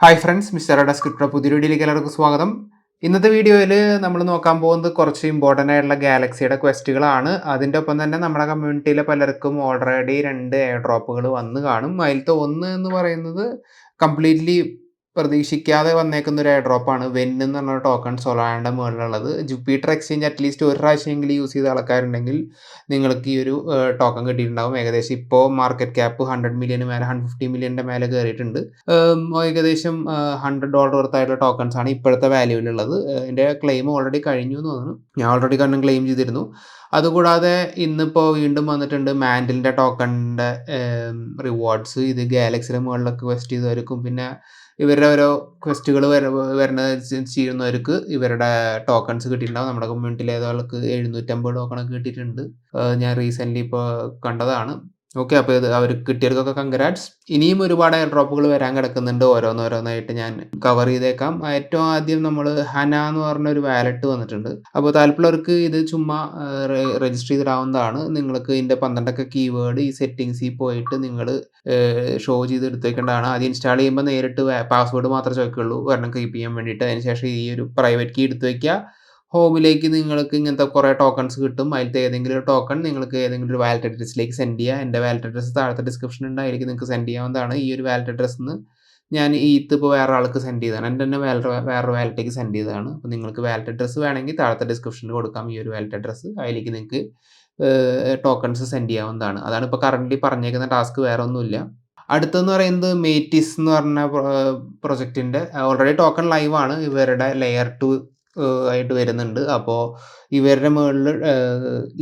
Hi friends mister ഡെസ്ക്രിപ്റ്റർ പുതിയ വീഡിയോയിലേക്ക് എല്ലാവർക്കും സ്വാഗതം. ഇന്നത്തെ വീഡിയോയിൽ നമ്മൾ നോക്കാൻ പോകുന്നത് കുറച്ച് ഇമ്പോർട്ടന്റ് ആയിട്ടുള്ള ഗാലക്സിയുടെ ക്വസ്റ്റുകളാണ്. അതിന്റെ ഒപ്പം തന്നെ നമ്മുടെ കമ്മ്യൂണിറ്റിയിലെ പലർക്കും ഓൾറെഡി രണ്ട് എയർ ഡ്രോപ്പുകൾ വന്ന് കാണും. അതിലത്തെ ഒന്ന് എന്ന് പറയുന്നത് കംപ്ലീറ്റ്ലി പ്രതീക്ഷിക്കാതെ വന്നേക്കുന്ന ഒരു എയർ ആണ് വെൻ എന്ന് പറഞ്ഞ ടോക്കൺ സൊലാനയുടെ മുകളിലുള്ളത്. ജുപ്പിറ്റർ എക്സ്ചേഞ്ച് അറ്റ്ലീസ്റ്റ് ഒരു പ്രാവശ്യമെങ്കിലും യൂസ് ചെയ്ത ആൾക്കാരുണ്ടെങ്കിൽ നിങ്ങൾക്ക് ഈ ഒരു ടോക്കൺ കിട്ടിയിട്ടുണ്ടാവും. ഏകദേശം ഇപ്പോൾ മാർക്കറ്റ് ക്യാപ്പ് ഹൺഡ്രഡ് മില്യന് മേലെ ഹൺഡ്രഡ് ഫിഫ്റ്റി മില്യന്റെ മേലെ കയറിയിട്ടുണ്ട് ഏകദേശം ഹൺഡ്രഡ് ഡോളർ വർത്തായിട്ടുള്ള ടോക്കൺസ് ആണ് ഇപ്പോഴത്തെ വാല്യൂവിലുള്ളത് എന്റെ ക്ലെയിം ഓൾറെഡി കഴിഞ്ഞു എന്ന് തോന്നുന്നു. ഞാൻ ഓൾറെഡി കാരണം ക്ലെയിം ചെയ്തിരുന്നു. അതുകൂടാതെ ഇന്നിപ്പോൾ വീണ്ടും വന്നിട്ടുണ്ട് മാൻഡിലിന്റെ ടോക്കണിന്റെ റിവാർഡ്സ് ഇത് ഗാലക്സിയുടെ മുകളിലൊക്കെ ക്വസ്റ്റ് ചെയ്തവർക്കും പിന്നെ ഇവരുടെ ഓരോ ക്വസ്റ്റുകൾ വര വരുന്നത് ചെയ്യുന്നവർക്ക് ഇവരുടെ ടോക്കൺസ് കിട്ടിയിട്ടുണ്ടാവും. നമ്മുടെ കമ്മ്യൂണിറ്റിയിൽ ഏതൊരാൾക്ക് എഴുന്നൂറ്റമ്പത് ടോക്കണൊക്കെ കിട്ടിയിട്ടുണ്ട്. ഞാൻ റീസെന്റ്ലി ഇപ്പോൾ കണ്ടതാണ്. ഓക്കെ അപ്പോൾ ഇത് അവർക്ക് കിട്ടിയവർക്കൊക്കെ കങ്കരാറ്റ്സ് ഇനിയും ഒരുപാട് എയർ ഡ്രോപ്പുകൾ വരാൻ കിടക്കുന്നുണ്ട്. ഓരോന്നോരോന്നായിട്ട് ഞാൻ കവർ ചെയ്തേക്കാം. ഏറ്റവും ആദ്യം നമ്മൾ ഹന എന്ന് പറഞ്ഞ ഒരു വാലറ്റ് വന്നിട്ടുണ്ട്. അപ്പോൾ താല്പര്യമുള്ളവർക്ക് ഇത് ചുമ്മാ രജിസ്റ്റർ ചെയ്തിടാവുന്നതാണ്. നിങ്ങൾക്ക് ഇതിന്റെ പന്ത്രണ്ടൊക്കെ കീവേഡ് ഈ സെറ്റിങ്സിൽ പോയിട്ട് നിങ്ങൾ ഷോ ചെയ്ത് എടുത്തേക്കേണ്ടതാണ് ആദ്യം ഇൻസ്റ്റാൾ ചെയ്യുമ്പോൾ നേരിട്ട് പാസ്വേഡ് മാത്രമേ ചോദിക്കുള്ളൂ. ഒരെണ്ണം കീപ്പ് ചെയ്യാൻ വേണ്ടിയിട്ട്. അതിനുശേഷം ഈ ഒരു പ്രൈവറ്റ് കീ എടുത്ത് വയ്ക്കുക ഹോമിലേക്ക് നിങ്ങൾക്ക് ഇങ്ങനത്തെ കുറേ ടോക്കൺസ് കിട്ടും. അതിലത്തെ ഏതെങ്കിലും ഒരു ടോക്കൺ നിങ്ങൾക്ക് ഏതെങ്കിലും ഒരു വാലറ്റ് അഡ്രസ്സിലേക്ക് സെൻഡ് ചെയ്യുക എന്റെ വാലറ്റ് അഡ്രസ്സ് താഴത്തെ ഡിസ്ക്രിപ്ഷൻ ഉണ്ടായിരിക്കും. നിങ്ങൾക്ക് സെൻഡ് ചെയ്യാവുന്നതാണ് ഈ ഒരു വാലറ്റ് അഡ്രസ്സിൽ നിന്ന് ഞാൻ ഈത്ത് ഇപ്പോൾ വേറെ ആൾക്ക് സെൻഡ് ചെയ്തതാണ്. എന്റെ തന്നെ വേറെ വേറൊരു വാലറ്റേക്ക് സെൻഡ് ചെയ്തതാണ്. അപ്പോൾ നിങ്ങൾക്ക് വാലറ്റ് അഡ്രസ്സ് വേണമെങ്കിൽ താഴത്തെ ഡിസ്ക്രിപ്ഷനിൽ കൊടുക്കാം ഈ ഒരു വാലറ്റ് അഡ്രസ്സ് അതിലേക്ക് നിങ്ങൾക്ക് ടോക്കൺസ് സെൻഡ് ചെയ്യാവുന്നതാണ്. അതാണ് ഇപ്പോൾ കറന്റ് പറഞ്ഞേക്കുന്ന ടാസ്ക് വേറെ ഒന്നുമില്ല അടുത്തെന്ന് പറയുന്നത് മേറ്റിസ് എന്ന് പറഞ്ഞ പ്രൊജക്റ്റിന്റെ ഓൾറെഡി ടോക്കൺ ലൈവാണ് ഇവരുടെ ലെയർ ടു ആയിട്ട് വരുന്നുണ്ട്. അപ്പോൾ ഇവരുടെ മുകളിൽ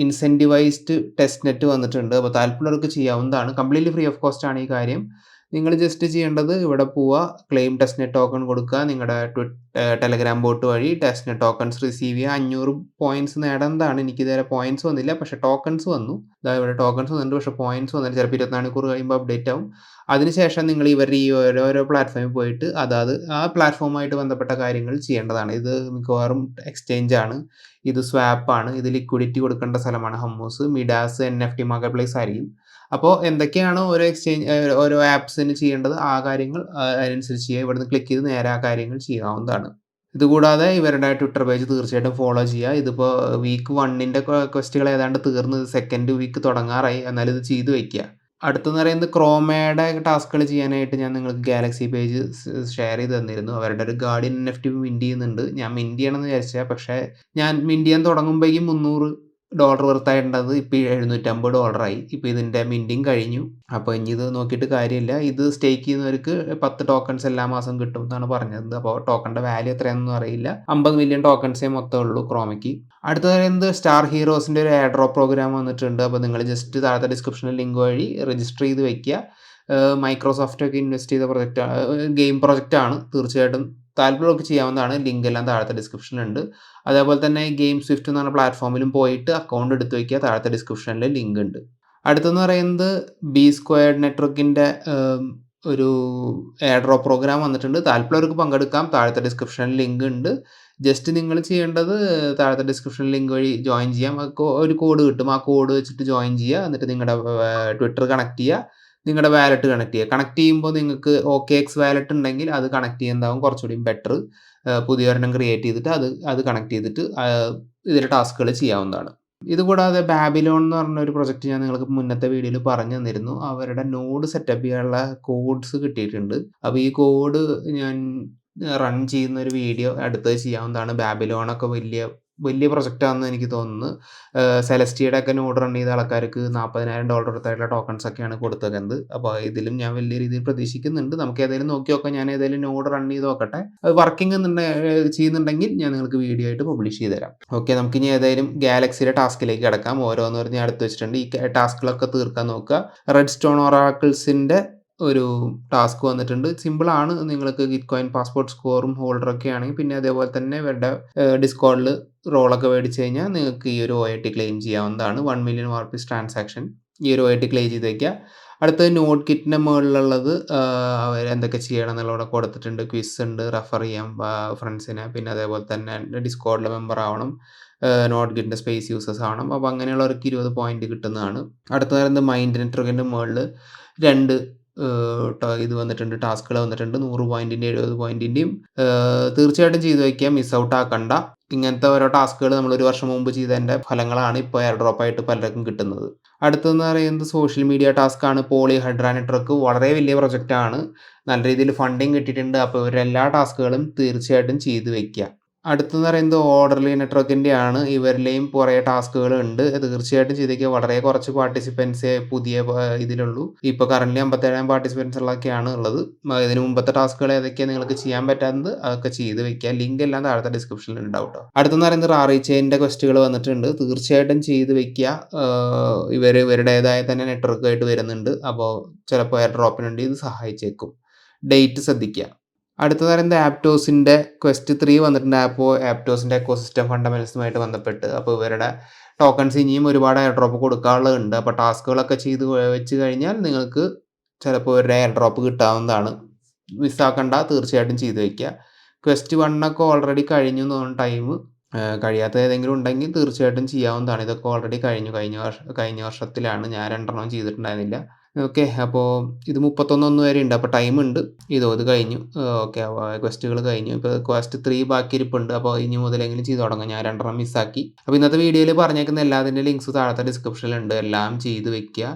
ഇൻസെന്റിവൈസ്ഡ് ടെസ്റ്റ് നെറ്റ് വന്നിട്ടുണ്ട്. അപ്പോൾ താല്പര്യമുള്ളവർക്ക് ചെയ്യാവുന്നതാണ്. കംപ്ലീറ്റ്ലി ഫ്രീ ഓഫ് കോസ്റ്റ് ആണ് ഈ കാര്യം. നിങ്ങൾ ജസ്റ്റ് ചെയ്യേണ്ടത് ഇവിടെ പോവുക ക്ലെയിം ടെസ്റ്റ് നെറ്റ് ടോക്കൺ കൊടുക്കുക നിങ്ങളുടെ ട്വിറ്റ് ടെലഗ്രാം ബോട്ട് വഴി ടെസ്റ്റ് നെറ്റ് ടോക്കൺസ് റിസീവ് ചെയ്യുക അഞ്ഞൂറ് പോയിന്റ്സ് നേടേണ്ടതാണ് എനിക്ക് ഇതുവരെ പോയിന്റ്സ് വന്നില്ല പക്ഷേ ടോക്കൺസ് വന്നു. അതായത് ഇവിടെ ടോക്കൺസ് വന്നിട്ടുണ്ട് പക്ഷേ പോയിന്റ്സ് വന്നില്ല. ചിലപ്പോൾ ഇരുപത്തി മണിക്കൂർ കഴിയുമ്പോൾ അപ്ഡേറ്റ് ആവും. അതിനുശേഷം നിങ്ങൾ ഇവർ ഈ ഓരോരോ പ്ലാറ്റ്ഫോമിൽ പോയിട്ട് അതാത് ആ പ്ലാറ്റ്ഫോമായിട്ട് ബന്ധപ്പെട്ട കാര്യങ്ങൾ ചെയ്യേണ്ടതാണ്. ഇത് മിക്കവാറും എക്സ്ചേഞ്ച് ആണ്. ഇത് സ്വാപ്പാണ് ഇത് ലിക്വിഡിറ്റി കൊടുക്കേണ്ട സ്ഥലമാണ്. Hummus Midas N F T marketplace ആയിരിക്കും. അപ്പോൾ എന്തൊക്കെയാണ് ഓരോ എക്സ്ചേഞ്ച് ഓരോ ആപ്സിന് ചെയ്യേണ്ടത്? ആ കാര്യങ്ങൾ അതിനനുസരിച്ച് ചെയ്യുക ഇവിടുന്ന് ക്ലിക്ക് ചെയ്ത് നേരെ ആ കാര്യങ്ങൾ ചെയ്യാവുന്നതാണ്. ഇതുകൂടാതെ ഇവരുടെ ട്വിറ്റർ പേജ് തീർച്ചയായിട്ടും ഫോളോ ചെയ്യുക. ഇതിപ്പോൾ വീക്ക് വണ്ണിന്റെ ക്വസ്റ്റുകൾ ഏതാണ്ട് തീർന്ന് സെക്കൻഡ് വീക്ക് തുടങ്ങാറായി. എന്നാൽ ഇത് ചെയ്തു വയ്ക്കുക. അടുത്തെന്ന് പറയുന്നത് ക്രോമയുടെ ടാസ്കുകൾ ചെയ്യാനായിട്ട് ഞാൻ നിങ്ങൾക്ക് ഗാലക്സി പേജ് ഷെയർ ചെയ്ത് തന്നിരുന്നു. അവരുടെ ഒരു guardian N F T mint ചെയ്യുന്നുണ്ട്. ഞാൻ മിന്റ് ചെയ്യണമെന്ന് വിചാരിച്ചാൽ പക്ഷേ ഞാൻ മിന്റ് ചെയ്യാൻ തുടങ്ങുമ്പോഴേക്കും മുന്നൂറ് ഡോളർ വർത്തായിട്ടുണ്ടത് ഇപ്പോൾ എഴുന്നൂറ്റമ്പത് ഡോളറായി ഇപ്പോൾ ഇതിന്റെ മിന്റിങ് കഴിഞ്ഞു. അപ്പോൾ ഇനി ഇത് നോക്കിയിട്ട് കാര്യമില്ല. ഇത് സ്റ്റേക്ക് ചെയ്യുന്നവർക്ക് പത്ത് ടോക്കൺസ് എല്ലാ മാസം കിട്ടും എന്നാണ് പറഞ്ഞത്. അപ്പോൾ ടോക്കണിന്റെ വാല്യൂ എത്രയാണെന്ന് അറിയില്ല. അമ്പത് മില്യൺ ടോക്കൺസേ മൊത്തം ഉള്ളൂ ക്രോമയ്ക്ക്. അടുത്ത പറയുന്നത് സ്റ്റാർ ഹീറോസിന്റെ ഒരു എയർ ഡ്രോപ്പ് പ്രോഗ്രാം വന്നിട്ടുണ്ട്. അപ്പോൾ നിങ്ങൾ ജസ്റ്റ് താഴത്തെ ഡിസ്ക്രിപ്ഷനിൽ ലിങ്ക് വഴി രജിസ്റ്റർ ചെയ്ത് വെക്കുക മൈക്രോസോഫ്റ്റ് ഒക്കെ ഇൻവെസ്റ്റ് ചെയ്ത പ്രൊജക്റ്റ് ഗെയിം പ്രൊജക്റ്റാണ് തീർച്ചയായിട്ടും താല്പര്യമൊക്കെ ചെയ്യാവുന്നതാണ്. ലിങ്ക് എല്ലാം താഴത്തെ ഡിസ്ക്രിപ്ഷനിലുണ്ട് അതേപോലെ തന്നെ ഗെയിം സ്വിഫ്റ്റ് എന്ന് പറഞ്ഞ പ്ലാറ്റ്ഫോമിലും പോയിട്ട് അക്കൗണ്ട് എടുത്ത് വയ്ക്കുക താഴത്തെ ഡിസ്ക്രിപ്ഷനിൽ ലിങ്ക് ഉണ്ട് അടുത്തെന്ന് പറയുന്നത് ബി സ്ക്വയർഡ് നെറ്റ്വർക്കിന്റെ ഒരു എയർ ഡ്രോപ്പ് പ്രോഗ്രാം വന്നിട്ടുണ്ട്. താല്പര്യമുള്ളവർക്ക് പങ്കെടുക്കാം. താഴത്തെ ഡിസ്ക്രിപ്ഷനിൽ ലിങ്ക് ഉണ്ട് ജസ്റ്റ് നിങ്ങൾ ചെയ്യേണ്ടത് താഴത്തെ ഡിസ്ക്രിപ്ഷൻ ലിങ്ക് വഴി ജോയിൻ ചെയ്യാം. ഒരു കോഡ് കിട്ടും. ആ കോഡ് വെച്ചിട്ട് ജോയിൻ ചെയ്യുക. എന്നിട്ട് നിങ്ങളുടെ ട്വിറ്റർ കണക്ട് ചെയ്യുക. നിങ്ങളുടെ വാലറ്റ് കണക്ട് ചെയ്യുക കണക്ട് ചെയ്യുമ്പോൾ നിങ്ങൾക്ക് ഓക്കെ എക്സ് വാലറ്റ് ഉണ്ടെങ്കിൽ അത് കണക്ട് ചെയ്യുന്നതാവും കുറച്ചുകൂടി ബെറ്റർ പുതിയ പുതിയൊരെണ്ണം ക്രിയേറ്റ് ചെയ്തിട്ട് അത് അത് കണക്ട് ചെയ്തിട്ട് ഇതിലെ ടാസ്കുകൾ ചെയ്യാവുന്നതാണ്. ഇതുകൂടാതെ ബാബിലോൺ എന്ന് പറഞ്ഞ ഒരു പ്രൊജക്റ്റ് ഞാൻ നിങ്ങൾക്ക് മുന്നത്തെ വീഡിയോയിൽ പറഞ്ഞു തന്നിരുന്നു. അവരുടെ നോഡ് സെറ്റപ്പ് ചെയ്യാനുള്ള കോഡ്സ് കിട്ടിയിട്ടുണ്ട്. അപ്പോൾ ഈ കോഡ് ഞാൻ റൺ ചെയ്യുന്ന ഒരു വീഡിയോ അടുത്തത് ചെയ്യാവുന്നതാണ്. ബാബിലോണൊക്കെ വലിയ വലിയ പ്രൊജക്റ്റാണെന്ന് എനിക്ക് തോന്നുന്നു. സെലസ്റ്റിയുടെ ഒക്കെ നോഡ് റൺ ചെയ്ത ആൾക്കാർക്ക് നാൽപ്പതിനായിരം ഡോളർ അടുത്തായിട്ടുള്ള ടോക്കൺസ് ഒക്കെയാണ് കൊടുത്തേക്കുന്നത്. അപ്പോൾ ഇതിലും ഞാൻ വലിയ രീതിയിൽ പ്രതീക്ഷിക്കുന്നുണ്ട്. നമുക്ക് ഏതെങ്കിലും നോക്കി നോക്കാം. ഞാൻ ഏതെങ്കിലും നോഡ് റൺ ചെയ്ത് നോക്കട്ടെ. അത് വർക്കിംഗ് ചെയ്യുന്നുണ്ടെങ്കിൽ ഞാൻ നിങ്ങൾക്ക് വീഡിയോ ആയിട്ട് പബ്ലിഷ് ചെയ്ത് തരാം. ഓക്കെ നമുക്ക് ഇനി ഏതായാലും ഗാലക്സിയുടെ ടാസ്കിലേക്ക് കിടക്കാം. ഓരോന്ന് ഞാൻ അടുത്ത് വെച്ചിട്ടുണ്ട്. ഈ ടാസ്കുകളൊക്കെ തീർക്കാൻ നോക്കുക. റെഡ് സ്റ്റോൺ ഒറാക്കിൾസിന്റെ ഒരു ടാസ്ക് വന്നിട്ടുണ്ട്. സിമ്പിളാണ് നിങ്ങൾക്ക് ഗിറ്റ് കോയിൻ പാസ്പോർട്ട് സ്കോറും ഹോൾഡറൊക്കെ ആണെങ്കിൽ പിന്നെ അതേപോലെ തന്നെ ഇവരുടെ ഡിസ്കോഡിൽ റോളൊക്കെ മേടിച്ച് കഴിഞ്ഞാൽ നിങ്ങൾക്ക് ഈ ഒരു ഒ ഐ ടി ക്ലെയിം ചെയ്യാവുന്നതാണ്. വൺ മില്യൺ വാർപ്പിസ് ട്രാൻസാക്ഷൻ ഈ ഒരു ഒ ഐ ടി ക്ലെയിം ചെയ്ത് വയ്ക്കുക അടുത്തത് നോട്ട് കിറ്റിന്റെ മുകളിലുള്ളത് അവർ എന്തൊക്കെ ചെയ്യണം എന്നുള്ളത് കൊടുത്തിട്ടുണ്ട്. ക്വിസ് ഉണ്ട് റെഫർ ചെയ്യാം ഫ്രണ്ട്സിനെ പിന്നെ അതേപോലെ തന്നെ ഡിസ്കോഡിലെ മെമ്പർ ആവണം നോട്ട് ഗിറ്റിന്റെ സ്പേസ് യൂസേഴ്സ് ആവണം. അപ്പോൾ അങ്ങനെയുള്ളവർക്ക് ഇരുപത് പോയിന്റ് കിട്ടുന്നതാണ്. അടുത്ത നേരം മൈൻഡ് നെറ്റ്വർക്കിന്റെ മുകളിൽ രണ്ട് ഇത് വന്നിട്ടുണ്ട് ടാസ്കുകൾ വന്നിട്ടുണ്ട് നൂറ് പോയിന്റിന്റെ എഴുപത് പോയിന്റിന്റെയും. തീർച്ചയായിട്ടും ചെയ്തു വയ്ക്കുക മിസ് ഔട്ട് ആക്കണ്ട. ഇങ്ങനത്തെ ഓരോ ടാസ്കുകൾ നമ്മൾ ഒരു വർഷം മുമ്പ് ചെയ്തതിന്റെ ഫലങ്ങളാണ് ഇപ്പോൾ എയർ ഡ്രോപ്പ് ആയിട്ട് പലർക്കും കിട്ടുന്നത്. അടുത്തെന്ന് പറയുന്നത് സോഷ്യൽ മീഡിയ ടാസ്ക് ആണ്. പോളി ഹൈഡ്രാൻ നെറ്റ്വർക്ക് വളരെ വലിയ പ്രൊജക്റ്റ് ആണ്. നല്ല രീതിയിൽ ഫണ്ടിങ് കിട്ടിയിട്ടുണ്ട്. അപ്പോൾ ഇവരെല്ലാ ടാസ്കുകളും തീർച്ചയായിട്ടും ചെയ്തു വയ്ക്കുക അടുത്തെന്ന് പറയുന്നത് ഓർഡർലി നെറ്റ്വർക്കിന്റെ ആണ് ഇവരിലെയും കുറേ ടാസ്കുകൾ ഉണ്ട്. തീർച്ചയായിട്ടും ചെയ്തേക്ക് വളരെ കുറച്ച് പാർട്ടിസിപ്പൻസേ പുതിയ ഇതിലുള്ളൂ. ഇപ്പോൾ കറന്റ് അമ്പത്തേഴാം പാർട്ടിസിപ്പൻസ് ഉള്ളതൊക്കെയാണ് ഉള്ളത്. ഇതിന് മുമ്പത്തെ ടാസ്കുകൾ ഏതൊക്കെയാണ് നിങ്ങൾക്ക് ചെയ്യാൻ പറ്റാത്തത് അതൊക്കെ ചെയ്ത് വെക്കുക. ലിങ്ക് എല്ലാം താഴത്തെ ഡിസ്ക്രിപ്ഷനിൽ ഉണ്ടാവും കേട്ടോ. അടുത്തെന്ന് പറയുന്നത് റാറി ചെയിന്റെ ക്വസ്റ്റുകൾ വന്നിട്ടുണ്ട്. തീർച്ചയായിട്ടും ചെയ്ത് വെക്കുക. ഇവർ ഇവരുടേതായ തന്നെ നെറ്റ്വർക്കായിട്ട് വരുന്നുണ്ട്. അപ്പോൾ ചിലപ്പോൾ എയർ ഡ്രോപ്പിനുണ്ട് ഇത് സഹായിച്ചേക്കും. ഡേറ്റ് ശ്രദ്ധിക്കുക. അടുത്തത് പറയുന്നത് ആപ്റ്റോസിന്റെ ക്വസ്റ്റ് ത്രീ വന്നിട്ടുണ്ട്. ആപ്പോ ആപ്റ്റോസിന്റെ എക്കോസിസ്റ്റം ഫണ്ടമെന്റ്സുമായിട്ട് ബന്ധപ്പെട്ട്. അപ്പോൾ ഇവരുടെ ടോക്കൺസ് ഇനിയും ഒരുപാട് എയർ ഡ്രോപ്പ് കൊടുക്കാനുള്ളതുണ്ട്. അപ്പോൾ ടാസ്കുകളൊക്കെ ചെയ്ത് വെച്ച് കഴിഞ്ഞാൽ നിങ്ങൾക്ക് ചിലപ്പോൾ ഒരു എയർ ഡ്രോപ്പ് കിട്ടാവുന്നതാണ് മിസ്സാക്കണ്ട തീർച്ചയായിട്ടും ചെയ്തു വയ്ക്കുക. ക്വസ്റ്റ് വണ്ണൊക്കെ ഓൾറെഡി കഴിഞ്ഞു എന്ന് തോന്നുന്നു ടൈം കഴിയാത്ത ഏതെങ്കിലും ഉണ്ടെങ്കിൽ തീർച്ചയായിട്ടും ചെയ്യാവുന്നതാണ്. ഇതൊക്കെ ഓൾറെഡി കഴിഞ്ഞു. കഴിഞ്ഞ വർഷം കഴിഞ്ഞ വർഷത്തിലാണ്. ഞാൻ രണ്ടെണ്ണം ചെയ്തിട്ടുണ്ടായിരുന്നില്ല. ഓക്കെ അപ്പോൾ ഇത് മുപ്പത്തൊന്നൊന്ന് വരെ ഉണ്ട്. അപ്പോൾ ടൈം ഉണ്ട്. ഇതോ ഇത് കഴിഞ്ഞു. ഓക്കെ ക്വസ്റ്റുകൾ കഴിഞ്ഞു. ഇപ്പോൾ ക്വസ്റ്റ് ത്രീ ബാക്കി ഇരിപ്പുണ്ട് അപ്പോൾ ഇനി മുതലെങ്കിലും ചെയ്ത് തുടങ്ങാം. ഞാൻ രണ്ടെണ്ണം മിസ്സാക്കി അപ്പോൾ ഇന്നത്തെ വീഡിയോയിൽ പറഞ്ഞേക്കുന്ന എല്ലാത്തിന്റെ ലിങ്ക്സ് താഴത്തെ ഡിസ്ക്രിപ്ഷനിലുണ്ട് എല്ലാം ചെയ്ത് വെക്കുക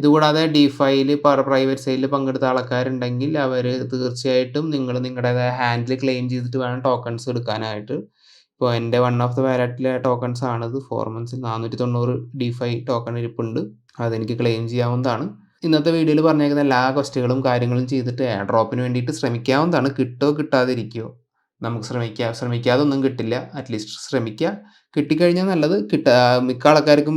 ഇതുകൂടാതെ ഡിഫൈയിൽ പ്രൈവറ്റ് സൈഡിൽ പങ്കെടുത്ത ആൾക്കാരുണ്ടെങ്കിൽ അവർ തീർച്ചയായിട്ടും നിങ്ങൾ നിങ്ങളുടേതായ ഹാൻഡിൽ ക്ലെയിം ചെയ്തിട്ട് വേണം ടോക്കൺസ് എടുക്കാനായിട്ട്. ഇപ്പോൾ എന്റെ വൺ ഓഫ് ദ വാലറ്റിലെ ടോക്കൺസ് ആണിത്. ഫോർ മന്ത്സിൽ നാനൂറ്റി തൊണ്ണൂറ് ഡിഫൈ ടോക്കൺ ഇരിപ്പുണ്ട്. അതെനിക്ക് ക്ലെയിം ചെയ്യാവുന്നതാണ്. ഇന്നത്തെ വീഡിയോയിൽ പറഞ്ഞേക്കുന്ന എല്ലാ ക്വസ്റ്റുകളും കാര്യങ്ങളും ചെയ്തിട്ട് എയർ ഡ്രോപ്പിന് വേണ്ടിയിട്ട് ശ്രമിക്കാവുന്നതാണ്. കിട്ടോ കിട്ടാതിരിക്കുമോ നമുക്ക് ശ്രമിക്കാം ശ്രമിക്കാതെ ഒന്നും കിട്ടില്ല അറ്റ്ലീസ്റ്റ് ശ്രമിക്കുക കിട്ടിക്കഴിഞ്ഞാൽ നല്ലത് കിട്ട മിക്ക ആൾക്കാർക്കും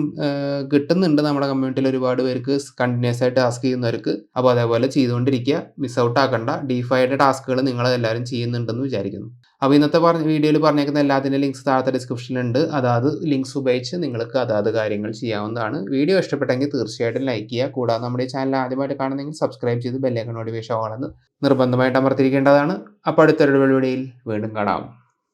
കിട്ടുന്നുണ്ട്. നമ്മുടെ കമ്മ്യൂണിറ്റിയിൽ ഒരുപാട് പേർക്ക് കണ്ടിന്യൂസ് ആയിട്ട് ടാസ്ക് ചെയ്യുന്നവർക്ക്. അപ്പോൾ അതേപോലെ ചെയ്തുകൊണ്ടിരിക്കുക. മിസ് ഔട്ട് ആക്കണ്ട. ഡിഫൈയുടെ ടാസ്കുകൾ നിങ്ങളെല്ലാവരും ചെയ്യുന്നുണ്ടെന്ന് വിചാരിക്കുന്നു. അപ്പോൾ ഇന്നത്തെ പറഞ്ഞ വീഡിയോയിൽ പറഞ്ഞേക്കുന്ന എല്ലാത്തിന്റെ ലിങ്ക്സ് താഴത്തെ ഡിസ്ക്രിപ്ഷനിലുണ്ട് അതാത് ലിങ്ക്സ് ഉപയോഗിച്ച് നിങ്ങൾക്ക് അതാത് കാര്യങ്ങൾ ചെയ്യാവുന്നതാണ്. വീഡിയോ ഇഷ്ടപ്പെട്ടെങ്കിൽ തീർച്ചയായിട്ടും ലൈക്ക് ചെയ്യുക. കൂടാതെ നമ്മുടെ ചാനൽ ആദ്യമായിട്ട് കാണുന്നെങ്കിൽ സബ്സ്ക്രൈബ് ചെയ്ത് ബെല്ലേക്കൺ നോട്ടിഫിക്കേഷൻ ആണെന്ന് നിർബന്ധമായിട്ട് അമർത്തിരിക്കേണ്ടതാണ് അപ്പോൾ അടുത്തൊരു വീഡിയോയിൽ വീണ്ടും കാണാം.